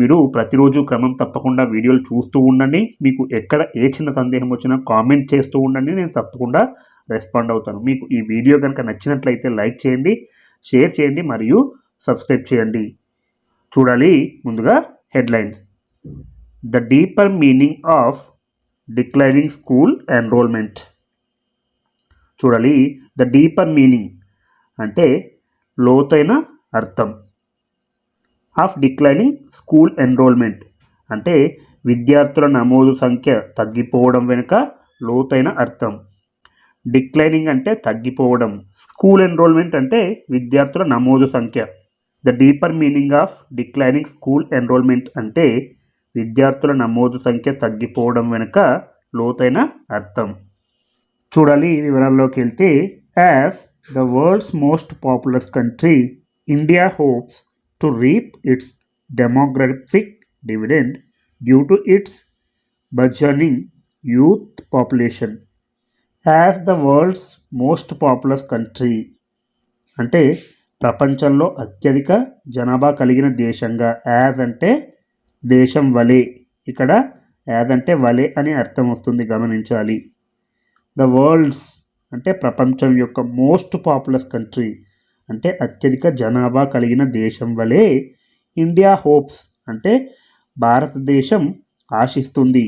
మీరు ప్రతిరోజు క్రమం తప్పకుండా వీడియోలు చూస్తూ ఉండండి మీకు ఎక్కడ ఏ చిన్న సందేహం వచ్చినా కామెంట్ చేస్తూ ఉండండి నేను తప్పకుండా రెస్పాండ్ అవుతాను మీకు ఈ వీడియో కనుక నచ్చినట్లయితే లైక్ చేయండి షేర్ చేయండి మరియు సబ్స్క్రైబ్ చేయండి చూడాలి ముందుగా headlines the deeper meaning of declining school enrollment చూడాలి ద డీపర్ మీనింగ్ అంటే లోతైన అర్థం ఆఫ్ డిక్లైనింగ్ స్కూల్ ఎన్రోల్మెంట్ అంటే విద్యార్థుల నమోదు సంఖ్య తగ్గిపోవడం వెనుక లోతైన అర్థం డిక్లైనింగ్ అంటే తగ్గిపోవడం స్కూల్ ఎన్రోల్మెంట్ అంటే విద్యార్థుల నమోదు సంఖ్య the deeper meaning of declining school enrollment అంటే విద్యార్థుల నమోదు సంఖ్య తగ్గిపోవడం వెనుక లోతైన అర్థం చూడాలి వివరాల్లోకి వెళ్తే as the world's most popular country India hopes to reap its demographic dividend due to its burgeoning youth population. As the world's most popular country అంటే ప్రపంచంలో అత్యధిక జనాభా కలిగిన దేశంగా యాజ్ అంటే దేశం వలే ఇక్కడ యాజ్ అంటే వలే అని అర్థం వస్తుంది గమనించాలి ద వరల్డ్స్ అంటే ప్రపంచం యొక్క మోస్ట్ పాపులర్ కంట్రీ అంటే అత్యధిక జనాభా కలిగిన దేశం వలె ఇండియా హోప్స్ అంటే భారతదేశం ఆశిస్తుంది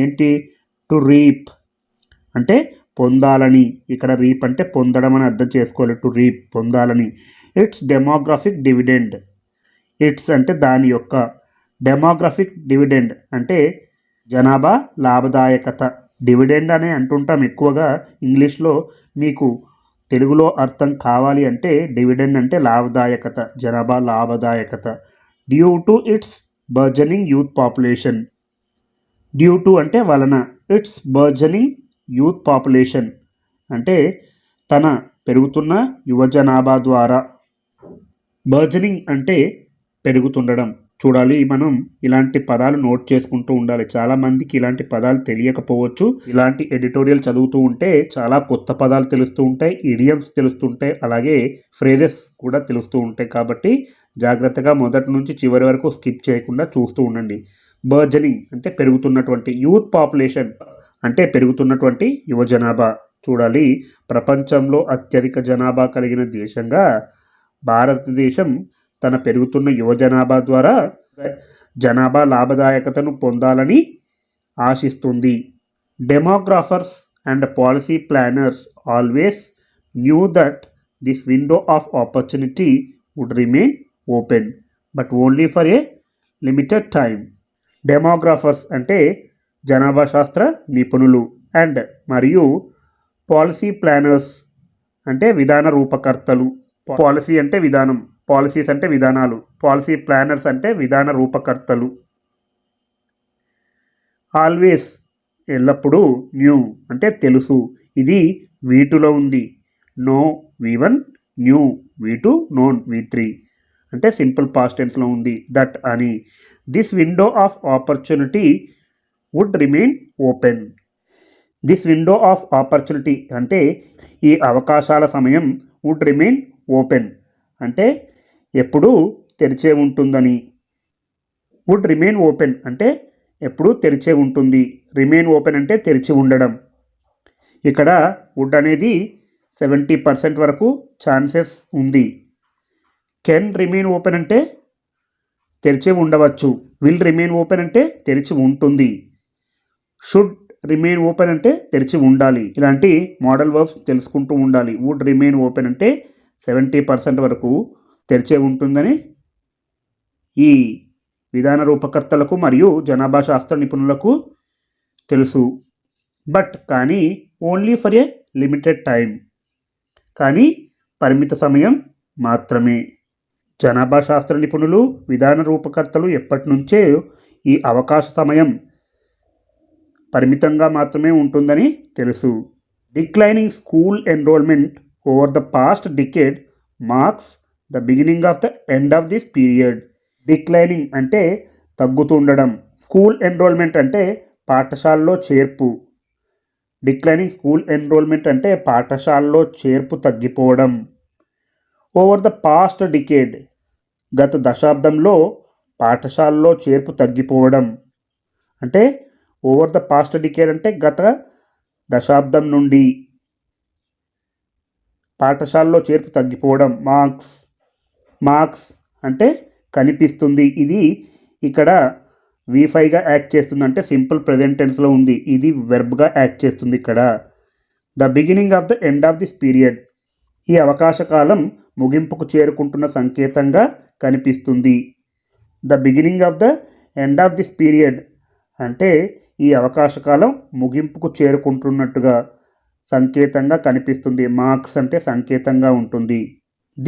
ఏంటి టు రీప్ అంటే పొందాలని ఇక్కడ రీప్ అంటే పొందడం అని అర్థం చేసుకోవాలి టు రీప్ పొందాలని ఇట్స్ డెమోగ్రాఫిక్ డివిడెండ్ ఇట్స్ అంటే దాని యొక్క డెమోగ్రాఫిక్ డివిడెండ్ అంటే జనాభా లాభదాయకత డివిడెండ్ అనే అంటుంటాం ఎక్కువగా ఇంగ్లీష్లో మీకు తెలుగులో అర్థం కావాలి అంటే డివిడెండ్ అంటే లాభదాయకత జనాభా లాభదాయకత due to its burgeoning youth population due to అంటే వలన ఇట్స్ బర్జనింగ్ యూత్ పాపులేషన్ అంటే తన పెరుగుతున్న యువ జనాభా ద్వారా బర్జనింగ్ అంటే పెరుగుతుండడం చూడాలి మనం ఇలాంటి పదాలు నోట్ చేసుకుంటూ ఉండాలి చాలా మందికి ఇలాంటి పదాలు తెలియకపోవచ్చు ఇలాంటి ఎడిటోరియల్ చదువుతూ ఉంటే చాలా కొత్త పదాలు తెలుస్తూ ఉంటాయి ఇడియమ్స్ తెలుస్తుంటాయి అలాగే ఫ్రేజెస్ కూడా తెలుస్తూ ఉంటాయి కాబట్టి జాగ్రత్తగా మొదటి నుంచి చివరి వరకు స్కిప్ చేయకుండా చూస్తూ ఉండండి బర్జనింగ్ అంటే పెరుగుతున్నటువంటి యూత్ పాపులేషన్ అంటే పెరుగుతున్నటువంటి యువ జనాభా చూడాలి ప్రపంచంలో అత్యధిక జనాభా కలిగిన దేశంగా భారతదేశం తన పెరుగుతున్న యువ జనాభా ద్వారా జనాభా లాభదాయకతను పొందాలని ఆశిస్తుంది demographers and policy planners always knew that this window of opportunity would remain open but only for a limited time demographers అంటే జనాభా శాస్త్ర నిపుణులు అండ్ మరియు పాలసీ ప్లానర్స్ అంటే విధాన రూపకర్తలు పాలసీ అంటే విధానం పాలసీస్ అంటే విధానాలు పాలసీ ప్లానర్స్ అంటే విధాన రూపకర్తలు ఆల్వేస్ ఎల్లప్పుడూ న్యూ అంటే తెలుసు ఇది వీటులో ఉంది know V one knew V two known V three అంటే సింపుల్ పాస్ట్ టెన్స్లో ఉంది దట్ అని this window of opportunity would remain open this window of opportunity అంటే ఈ అవకాశాల సమయం వుడ్ రిమైన్ ఓపెన్ అంటే ఎప్పుడూ తెరిచే ఉంటుందని వుడ్ రిమైన్ ఓపెన్ అంటే ఎప్పుడూ తెరిచే ఉంటుంది రిమైన్ ఓపెన్ అంటే తెరిచి ఉండడం ఇక్కడ వుడ్ అనేది సెవెంటీ పర్సెంట్ వరకు ఛాన్సెస్ ఉంది కెన్ రిమైన్ ఓపెన్ అంటే తెరిచి ఉండవచ్చు విల్ రిమైన్ ఓపెన్ అంటే తెరిచి ఉంటుంది షుడ్ రిమైన్ ఓపెన్ అంటే తెరిచి ఉండాలి ఇలాంటి మోడల్ వర్బ్స్ తెలుసుకుంటూ ఉండాలి వుడ్ రిమైన్ ఓపెన్ అంటే సెవెంటీ పర్సెంట్ వరకు తెరిచే ఉంటుందని ఈ విధాన రూపకర్తలకు మరియు జనాభా శాస్త్ర నిపుణులకు తెలుసు బట్ కానీ only for a limited time కానీ పరిమిత సమయం మాత్రమే జనాభా శాస్త్ర నిపుణులు విధాన రూపకర్తలు ఎప్పటి నుంచే ఈ అవకాశ సమయం పరిమితంగా మాత్రమే ఉంటుందని తెలుసు declining school enrollment over the past decade marks the beginning of the end of this period declining అంటే తగ్గుతుండడం స్కూల్ ఎన్రోల్మెంట్ అంటే పాఠశాలలో చేర్పు డిక్లైనింగ్ స్కూల్ ఎన్రోల్మెంట్ అంటే పాఠశాలలో చేర్పు తగ్గిపోవడం ఓవర్ ద పాస్ట్ డికేడ్ గత దశాబ్దంలో పాఠశాలలో చేర్పు తగ్గిపోవడం అంటే ఓవర్ ద పాస్ట్ డికేడ్ అంటే గత దశాబ్దం నుండి పాఠశాలలో చేర్పు తగ్గిపోవడం మార్క్స్ మార్క్స్ అంటే కనిపిస్తుంది ఇది ఇక్కడ వి ఫైవ్గా యాక్ట్ చేస్తుంది అంటే సింపుల్ ప్రజెంట్ టెన్స్లో ఉంది ఇది వెర్బ్గా యాక్ట్ చేస్తుంది ఇక్కడ the beginning of the end of this period ఈ అవకాశ కాలం ముగింపుకు చేరుకుంటున్న సంకేతంగా కనిపిస్తుంది the beginning of the end of this period అంటే ఈ అవకాశ కాలం ముగింపుకు చేరుకుంటున్నట్టుగా సంకేతంగా కనిపిస్తుంది మార్క్స్ అంటే సంకేతంగా ఉంటుంది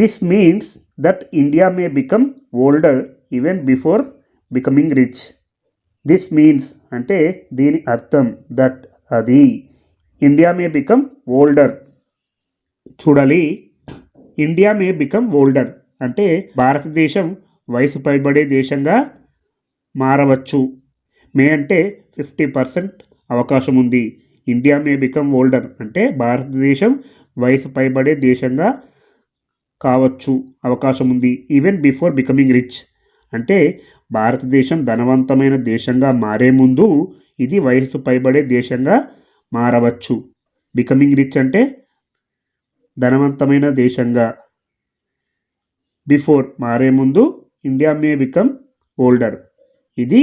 this means that India may become older even before becoming rich this means అంటే దీని అర్థం దట్ అది ఇండియా మే బికమ్ ఓల్డర్ చూడాలి ఇండియా మే బికమ్ ఓల్డర్ అంటే భారతదేశం వయసు పైబడే దేశంగా మారవచ్చు మే అంటే ఫిఫ్టీ పర్సెంట్ అవకాశం ఉంది ఇండియా మే బికమ్ ఓల్డర్ అంటే భారతదేశం వయసు పైబడే దేశంగా కావచ్చు అవకాశం ఉంది ఈవెన్ బిఫోర్ బికమింగ్ రిచ్ అంటే భారతదేశం ధనవంతమైన దేశంగా మారే ముందు ఇది వయసు పైబడే దేశంగా మారవచ్చు బికమింగ్ రిచ్ అంటే ధనవంతమైన దేశంగా బిఫోర్ మారే ముందు ఇండియా మే బికమ్ ఓల్డర్ ఇది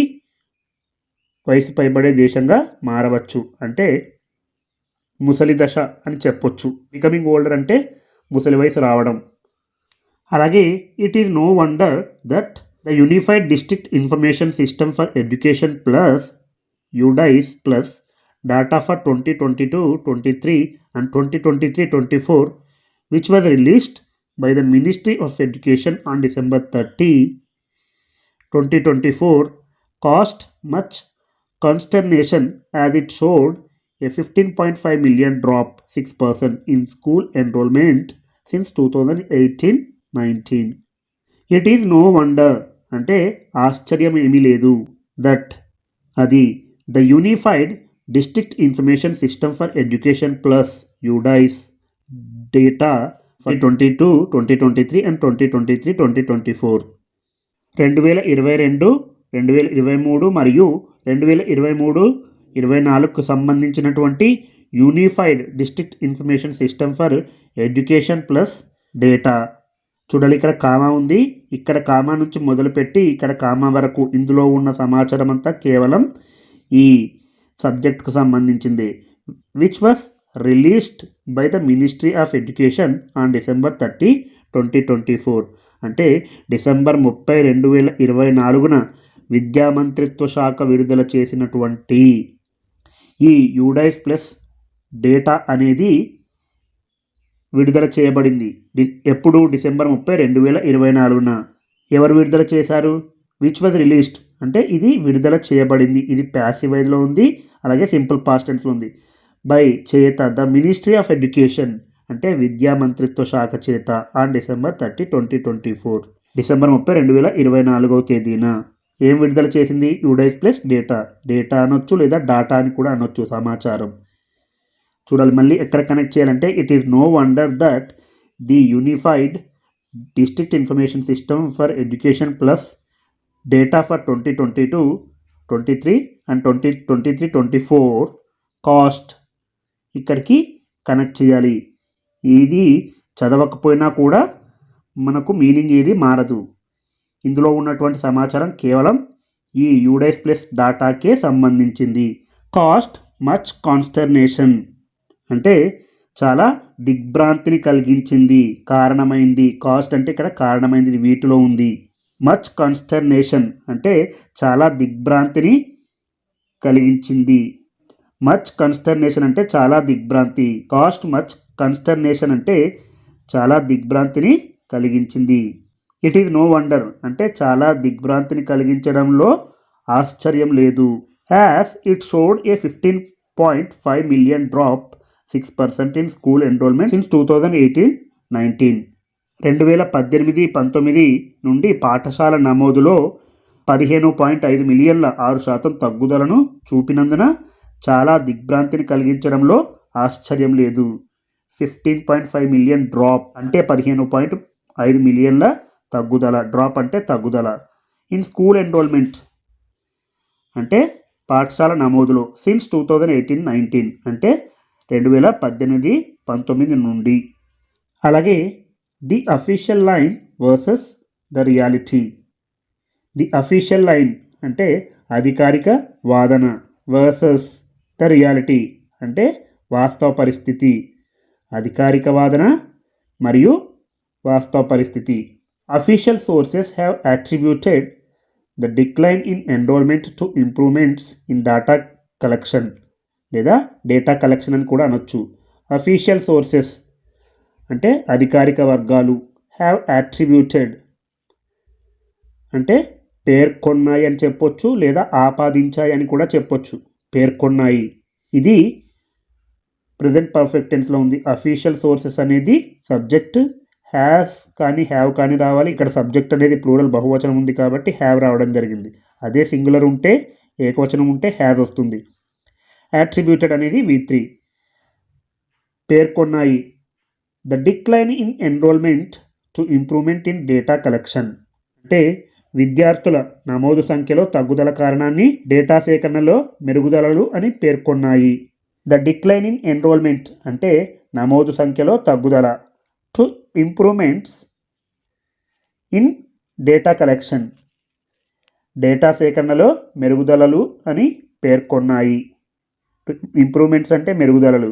వయసు పైబడే దేశంగా మారవచ్చు అంటే ముసలి దశ అని చెప్పొచ్చు బికమింగ్ ఓల్డర్ అంటే ముసలి వయసు రావడం Harage, it is no wonder that the Unified District Information System for Education Plus UDIS Plus data for 2022-23 and 2023-24, which was released by the Ministry of Education on December 30, 2024, caused much consternation as it showed a 15.5 million drop, 6% in school enrollment since 2018 nineteen it is no wonder అంటే ఆశ్చర్యం ఏమీ లేదు that అది the unified district information system for education plus UDISE data for twenty two twenty twenty three and twenty twenty three twenty twenty four రెండు వేల ఇరవై రెండు రెండు వేల ఇరవై మూడు మరియు రెండు వేల ఇరవై మూడు ఇరవై నాలుగుకు సంబంధించినటువంటి unified district information system for education plus data చూడాలి ఇక్కడ కామా ఉంది ఇక్కడ కామా నుంచి మొదలుపెట్టి ఇక్కడ కామా వరకు ఇందులో ఉన్న సమాచారం అంతా కేవలం ఈ సబ్జెక్టుకు సంబంధించింది which was released by the ministry of education on December thirty twenty twenty four అంటే డిసెంబర్ ముప్పై రెండు వేల ఇరవై నాలుగున విద్యా మంత్రిత్వ శాఖ విడుదల చేసినటువంటి ఈ యూడైస్ ప్లస్ డేటా అనేది విడుదల చేయబడింది డి ఎప్పుడు డిసెంబర్ ముప్పై రెండు వేల ఇరవై నాలుగున ఎవరు విడుదల చేశారు విచ్ వాజ్ రిలీజ్డ్ అంటే ఇది విడుదల చేయబడింది ఇది ప్యాసివైజ్లో ఉంది అలాగే సింపుల్ పాస్టెన్స్లో ఉంది బై చేత ద మినిస్ట్రీ ఆఫ్ ఎడ్యుకేషన్ అంటే విద్యా మంత్రిత్వ శాఖ చేత on December thirty twenty twenty four December ముప్పై రెండు వేల ఇరవై నాలుగవ తేదీన ఏం విడుదల చేసింది యూడైస్ ప్లస్ డేటా డేటా అనొచ్చు లేదా డాటా అని కూడా అనొచ్చు సమాచారం చూడాలి మళ్ళీ ఎక్కడ కనెక్ట్ చేయాలంటే it is no wonder that the unified district information system for education plus data for twenty twenty two twenty three and twenty twenty three twenty four cost ఇక్కడికి కనెక్ట్ చేయాలి ఇది చదవకపోయినా కూడా మనకు మీనింగ్ ఏది మారదు ఇందులో ఉన్నటువంటి సమాచారం కేవలం ఈ యూడైస్ ప్లస్ డాటాకే సంబంధించింది కాస్ట్ మచ్ కాన్స్టర్నేషన్ అంటే చాలా దిగ్భ్రాంతిని కలిగించింది కారణమైంది కాస్ట్ అంటే ఇక్కడ కారణమైంది వీటిలో ఉంది మచ్ కన్స్టర్నేషన్ అంటే చాలా దిగ్భ్రాంతిని కలిగించింది మచ్ కన్స్టర్నేషన్ అంటే చాలా దిగ్భ్రాంతి కాస్ట్ మచ్ కన్స్టర్నేషన్ అంటే చాలా దిగ్భ్రాంతిని కలిగించింది ఇట్ ఈజ్ నో వండర్ అంటే చాలా దిగ్భ్రాంతిని కలిగించడంలో ఆశ్చర్యం లేదు as it showed a fifteen point five million drop six percent in school enrollment in two thousand eighteen nineteen రెండు వేల పద్దెనిమిది పంతొమ్మిది నుండి పాఠశాల నమోదులో పదిహేను పాయింట్ ఐదు మిలియన్ల ఆరు శాతం తగ్గుదలను చూపినందున చాలా దిగ్భ్రాంతిని కలిగించడంలో ఆశ్చర్యం లేదు fifteen point five million drop అంటే పదిహేను పాయింట్ ఐదు మిలియన్ల తగ్గుదల డ్రాప్ అంటే తగ్గుదల ఇన్ స్కూల్ ఎన్రోల్మెంట్ అంటే పాఠశాల నమోదులో since two thousand eighteen nineteen అంటే రెండు వేల పద్దెనిమిది పంతొమ్మిది నుండి అలాగే the official line versus the reality the official line అంటే అధికారిక వాదన వర్సెస్ ద రియాలిటీ అంటే వాస్తవ పరిస్థితి అధికారిక వాదన మరియు వాస్తవ పరిస్థితి official sources have attributed the decline in enrollment to improvements in data collection లేదా డేటా కలెక్షన్ అని కూడా అనొచ్చు అఫీషియల్ సోర్సెస్ అంటే అధికారిక వర్గాలు హ్యావ్ యాట్రిబ్యూటెడ్ అంటే పేర్కొన్నాయి అని చెప్పొచ్చు లేదా ఆపాదించాయి అని కూడా చెప్పొచ్చు పేర్కొన్నాయి ఇది ప్రజెంట్ పర్ఫెక్ట్ టెన్స్లో ఉంది అఫీషియల్ సోర్సెస్ అనేది సబ్జెక్ట్ హ్యాస్ కానీ హ్యావ్ కానీ రావాలి ఇక్కడ సబ్జెక్ట్ అనేది ప్లూరల్ బహువచనం ఉంది కాబట్టి హ్యావ్ రావడం జరిగింది అదే సింగులర్ ఉంటే ఏకవచనం ఉంటే హ్యాస్ వస్తుంది యాట్రిబ్యూటెడ్ అనేది వి త్రీ పేర్కొన్నాయి the decline in enrollment to improvement in data collection అంటే విద్యార్థుల నమోదు సంఖ్యలో తగ్గుదల కారణాన్ని డేటా సేకరణలో మెరుగుదలలు అని పేర్కొన్నాయి ద డిక్లైన్ ఇన్ ఎన్రోల్మెంట్ అంటే నమోదు సంఖ్యలో తగ్గుదల to improvements in data collection data సేకరణలో మెరుగుదలలు అని పేర్కొన్నాయి ఇంప్రూవ్మెంట్స్ అంటే మెరుగుదలలు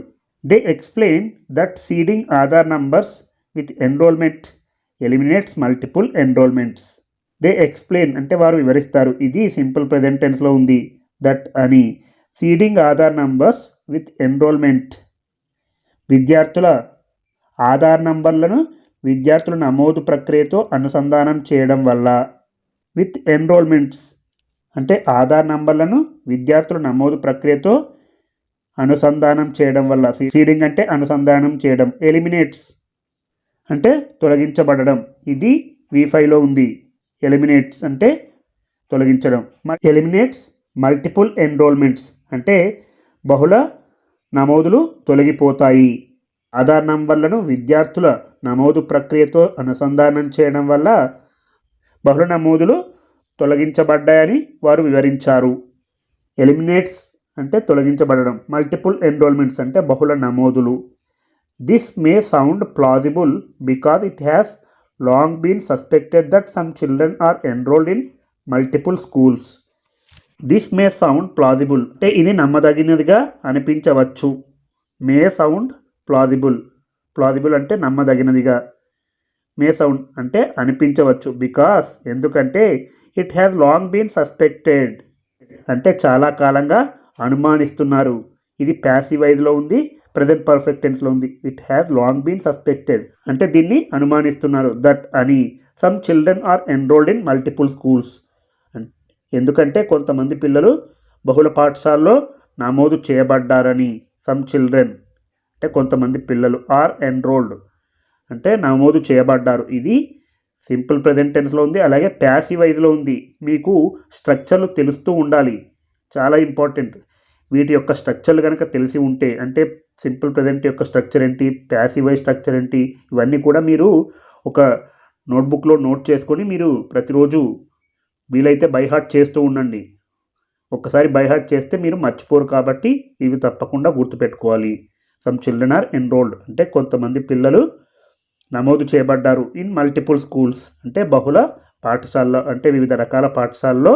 they explain that seeding Aadhaar numbers with enrollment eliminates multiple enrollments they explain అంటే వారు వివరిస్తారు ఇది సింపుల్ ప్రెజెంటెన్స్లో ఉంది దట్ అని seeding Aadhaar numbers with enrollment విద్యార్థుల ఆధార్ నంబర్లను విద్యార్థుల నమోదు ప్రక్రియతో అనుసంధానం చేయడం వల్ల విత్ ఎన్రోల్మెంట్స్ అంటే ఆధార్ నంబర్లను విద్యార్థుల నమోదు ప్రక్రియతో అనుసంధానం చేయడం వల్ల సీడింగ్ అంటే అనుసంధానం చేయడం ఎలిమినేట్స్ అంటే తొలగించబడడం ఇది ఫైవ్లో ఉంది ఎలిమినేట్స్ అంటే తొలగించడం ఎలిమినేట్స్ మల్టిపుల్ ఎన్రోల్మెంట్స్ అంటే బహుళ నమోదులు తొలగిపోతాయి ఆధార్ నంబర్లను విద్యార్థుల నమోదు ప్రక్రియతో అనుసంధానం చేయడం వల్ల బహుళ నమోదులు తొలగించబడ్డాయని వారు వివరించారు ఎలిమినేట్స్ అంటే తొలగించబడడం మల్టిపుల్ ఎన్రోల్మెంట్స్ అంటే బహుళ నమోదులు this may sound plausible because it has long been suspected that some children are enrolled in multiple schools this may sound plausible అంటే ఇది నమ్మదగినదిగా అనిపించవచ్చు మే సౌండ్ ప్లాజిబుల్ ప్లాజిబుల్ అంటే నమ్మదగినదిగా మే సౌండ్ అంటే అనిపించవచ్చు బికాస్ ఎందుకంటే it has long been suspected అంటే చాలా కాలంగా అనుమానిస్తున్నారు ఇది ప్యాసివ్ ఐజ్లో ఉంది ప్రజెంట్ పర్ఫెక్ట్ టెన్స్లో ఉంది it has long been suspected అంటే దీన్ని అనుమానిస్తున్నారు దట్ అని some children are enrolled in multiple schools ఎందుకంటే కొంతమంది పిల్లలు బహుళ పాఠశాలలో నమోదు చేయబడ్డారని సమ్ చిల్డ్రన్ అంటే కొంతమంది పిల్లలు ఆర్ ఎన్రోల్డ్ అంటే నమోదు చేయబడ్డారు ఇది సింపుల్ ప్రజెంట్ టెన్స్లో ఉంది అలాగే ప్యాసివ్ వైజ్లో ఉంది మీకు స్ట్రక్చర్లు తెలుస్తూ ఉండాలి చాలా ఇంపార్టెంట్ వీటి యొక్క స్ట్రక్చర్లు కనుక తెలిసి ఉంటే అంటే సింపుల్ ప్రజెంట్ యొక్క స్ట్రక్చర్ ఏంటి ప్యాసివ్ స్ట్రక్చర్ ఏంటి ఇవన్నీ కూడా మీరు ఒక నోట్బుక్లో నోట్ చేసుకొని మీరు ప్రతిరోజు వీలైతే బైహార్ట్ చేస్తూ ఉండండి ఒక్కసారి బైహార్ట్ చేస్తే మీరు మర్చిపోరు కాబట్టి ఇవి తప్పకుండా గుర్తుపెట్టుకోవాలి సమ్ చిల్డ్రన్ ఆర్ ఎన్రోల్డ్ అంటే కొంతమంది పిల్లలు నమోదు చేయబడ్డారు ఇన్ మల్టిపుల్ స్కూల్స్ అంటే బహుళ పాఠశాలలో అంటే వివిధ రకాల పాఠశాలలో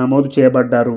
నమోదు చేయబడ్డారు